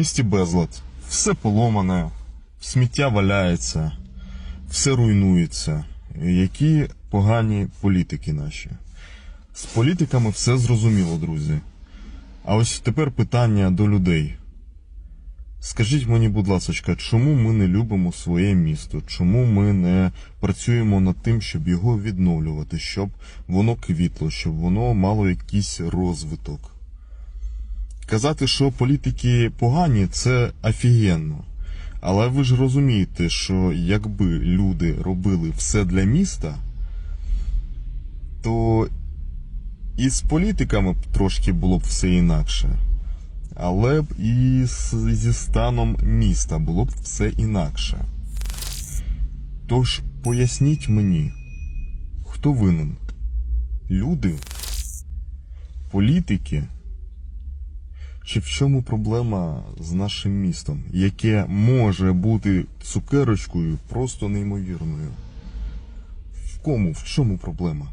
місті безлад, все поломане, сміття валяється, все руйнується. Які погані політики наші. З політиками все зрозуміло, друзі. А ось тепер питання до людей. Скажіть мені, будь ласка, чому ми не любимо своє місто? Чому ми не працюємо над тим, щоб його відновлювати, щоб воно квітло, щоб воно мало якийсь розвиток? Казати, що політики погані, це офігенно. Але ви ж розумієте, що якби люди робили все для міста, то і з політиками трошки було б все інакше. Але б і зі станом міста було б все інакше. Тож поясніть мені, хто винен? Люди? Політики? Чи в чому проблема з нашим містом, яке може бути цукерочкою просто неймовірною? В кому, в чому проблема?